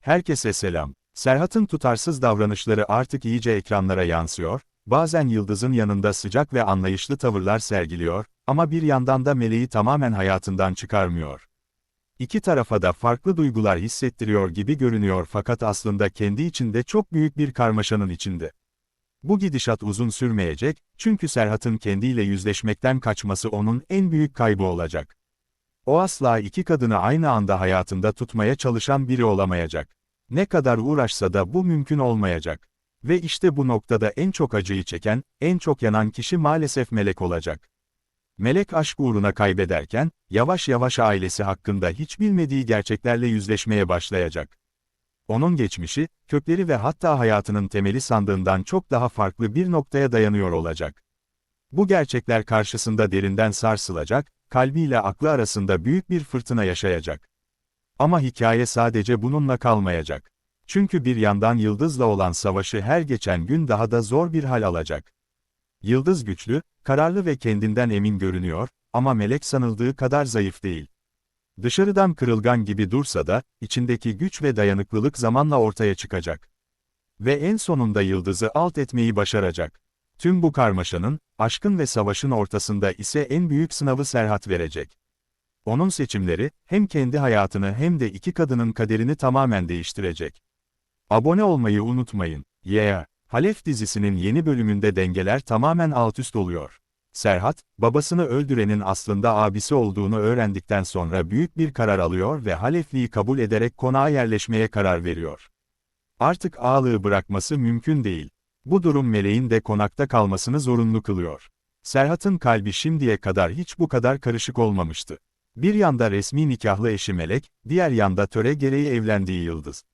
Herkese selam. Serhat'ın tutarsız davranışları artık iyice ekranlara yansıyor, bazen Yıldız'ın yanında sıcak ve anlayışlı tavırlar sergiliyor, ama bir yandan da Meleği tamamen hayatından çıkarmıyor. İki tarafa da farklı duygular hissettiriyor gibi görünüyor fakat aslında kendi içinde çok büyük bir karmaşanın içinde. Bu gidişat uzun sürmeyecek, çünkü Serhat'ın kendiyle yüzleşmekten kaçması onun en büyük kaybı olacak. O asla iki kadını aynı anda hayatında tutmaya çalışan biri olamayacak. Ne kadar uğraşsa da bu mümkün olmayacak. Ve işte bu noktada en çok acıyı çeken, en çok yanan kişi maalesef Melek olacak. Melek aşk uğruna kaybederken, yavaş yavaş ailesi hakkında hiç bilmediği gerçeklerle yüzleşmeye başlayacak. Onun geçmişi, kökleri ve hatta hayatının temeli sandığından çok daha farklı bir noktaya dayanıyor olacak. Bu gerçekler karşısında derinden sarsılacak, kalbiyle aklı arasında büyük bir fırtına yaşayacak. Ama hikaye sadece bununla kalmayacak. Çünkü bir yandan Yıldız'la olan savaşı her geçen gün daha da zor bir hal alacak. Yıldız güçlü, kararlı ve kendinden emin görünüyor, ama Melek sanıldığı kadar zayıf değil. Dışarıdan kırılgan gibi dursa da, içindeki güç ve dayanıklılık zamanla ortaya çıkacak. Ve en sonunda Yıldız'ı alt etmeyi başaracak. Tüm bu karmaşanın, aşkın ve savaşın ortasında ise en büyük sınavı Serhat verecek. Onun seçimleri, hem kendi hayatını hem de iki kadının kaderini tamamen değiştirecek. Abone olmayı unutmayın. Yeah! Halef dizisinin yeni bölümünde dengeler tamamen altüst oluyor. Serhat, babasını öldürenin aslında abisi olduğunu öğrendikten sonra büyük bir karar alıyor ve Halefli'yi kabul ederek konağa yerleşmeye karar veriyor. Artık ağalığı bırakması mümkün değil. Bu durum Meleğin de konakta kalmasını zorunlu kılıyor. Serhat'ın kalbi şimdiye kadar hiç bu kadar karışık olmamıştı. Bir yanda resmi nikahlı eşi Melek, diğer yanda töre gereği evlendiği Yıldız.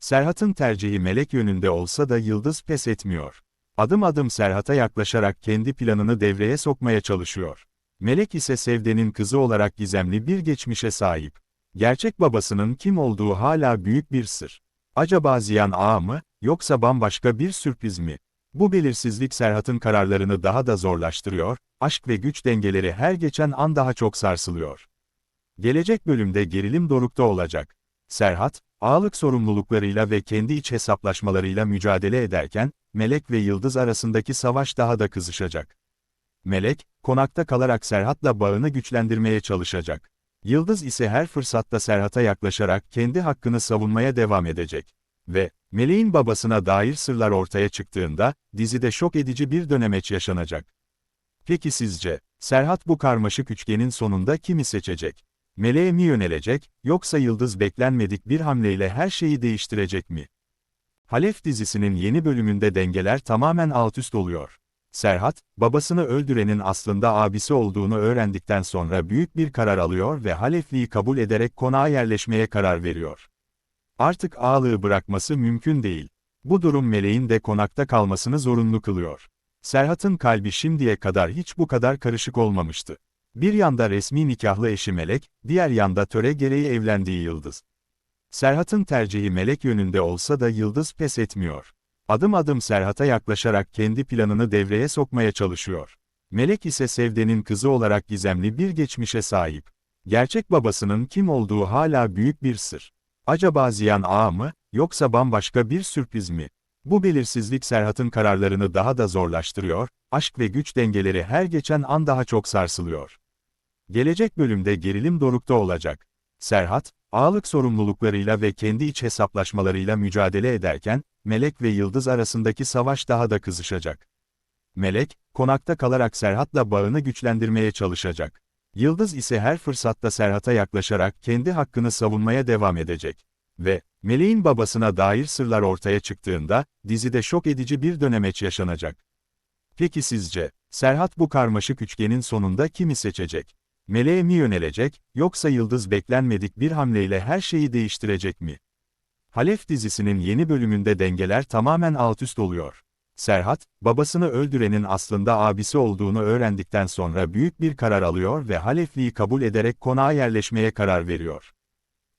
Serhat'ın tercihi Melek yönünde olsa da Yıldız pes etmiyor. Adım adım Serhat'a yaklaşarak kendi planını devreye sokmaya çalışıyor. Melek ise Sevde'nin kızı olarak gizemli bir geçmişe sahip. Gerçek babasının kim olduğu hala büyük bir sır. Acaba Ziyan Ağa mı, yoksa bambaşka bir sürpriz mi? Bu belirsizlik Serhat'ın kararlarını daha da zorlaştırıyor, aşk ve güç dengeleri her geçen an daha çok sarsılıyor. Gelecek bölümde gerilim dorukta olacak. Serhat, ağalık sorumluluklarıyla ve kendi iç hesaplaşmalarıyla mücadele ederken, Melek ve Yıldız arasındaki savaş daha da kızışacak. Melek, konakta kalarak Serhat'la bağını güçlendirmeye çalışacak. Yıldız ise her fırsatta Serhat'a yaklaşarak kendi hakkını savunmaya devam edecek. Ve, Meleğin babasına dair sırlar ortaya çıktığında, dizide şok edici bir dönemeç yaşanacak. Peki sizce, Serhat bu karmaşık üçgenin sonunda kimi seçecek? Meleğe mi yönelecek, yoksa Yıldız beklenmedik bir hamleyle her şeyi değiştirecek mi? Halef dizisinin yeni bölümünde dengeler tamamen altüst oluyor. Serhat, babasını öldürenin aslında abisi olduğunu öğrendikten sonra büyük bir karar alıyor ve Halefli'yi kabul ederek konağa yerleşmeye karar veriyor. Artık ağalığı bırakması mümkün değil. Bu durum Meleğin de konakta kalmasını zorunlu kılıyor. Serhat'ın kalbi şimdiye kadar hiç bu kadar karışık olmamıştı. Bir yanda resmi nikahlı eşi Melek, diğer yanda töre gereği evlendiği Yıldız. Serhat'ın tercihi Melek yönünde olsa da Yıldız pes etmiyor. Adım adım Serhat'a yaklaşarak kendi planını devreye sokmaya çalışıyor. Melek ise Sevde'nin kızı olarak gizemli bir geçmişe sahip. Gerçek babasının kim olduğu hala büyük bir sır. Acaba Ziyan Ağa mı, yoksa bambaşka bir sürpriz mi? Bu belirsizlik Serhat'ın kararlarını daha da zorlaştırıyor, aşk ve güç dengeleri her geçen an daha çok sarsılıyor. Gelecek bölümde gerilim dorukta olacak. Serhat, ağalık sorumluluklarıyla ve kendi iç hesaplaşmalarıyla mücadele ederken, Melek ve Yıldız arasındaki savaş daha da kızışacak. Melek, konakta kalarak Serhat'la bağını güçlendirmeye çalışacak. Yıldız ise her fırsatta Serhat'a yaklaşarak kendi hakkını savunmaya devam edecek. Ve, Meleğin babasına dair sırlar ortaya çıktığında, dizide şok edici bir dönemeç yaşanacak. Peki sizce, Serhat bu karmaşık üçgenin sonunda kimi seçecek? Meleğe mi yönelecek, yoksa Yıldız beklenmedik bir hamleyle her şeyi değiştirecek mi? Halef dizisinin yeni bölümünde dengeler tamamen altüst oluyor. Serhat, babasını öldürenin aslında abisi olduğunu öğrendikten sonra büyük bir karar alıyor ve Halefli'yi kabul ederek konağa yerleşmeye karar veriyor.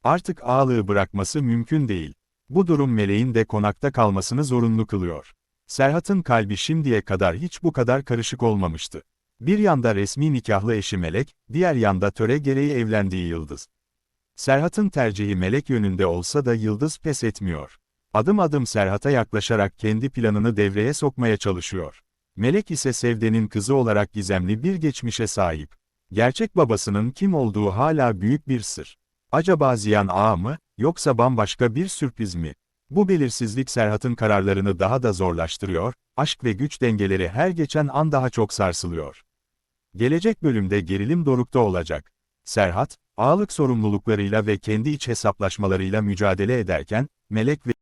Artık ağalığı bırakması mümkün değil. Bu durum Meleğin de konakta kalmasını zorunlu kılıyor. Serhat'ın kalbi şimdiye kadar hiç bu kadar karışık olmamıştı. Bir yanda resmi nikahlı eşi Melek, diğer yanda töre gereği evlendiği Yıldız. Serhat'ın tercihi Melek yönünde olsa da Yıldız pes etmiyor. Adım adım Serhat'a yaklaşarak kendi planını devreye sokmaya çalışıyor. Melek ise Sevde'nin kızı olarak gizemli bir geçmişe sahip. Gerçek babasının kim olduğu hala büyük bir sır. Acaba Ziyan Ağa mı, yoksa bambaşka bir sürpriz mi? Bu belirsizlik Serhat'ın kararlarını daha da zorlaştırıyor, aşk ve güç dengeleri her geçen an daha çok sarsılıyor. Gelecek bölümde gerilim dorukta olacak. Serhat, ağalık sorumluluklarıyla ve kendi iç hesaplaşmalarıyla mücadele ederken, Melek ve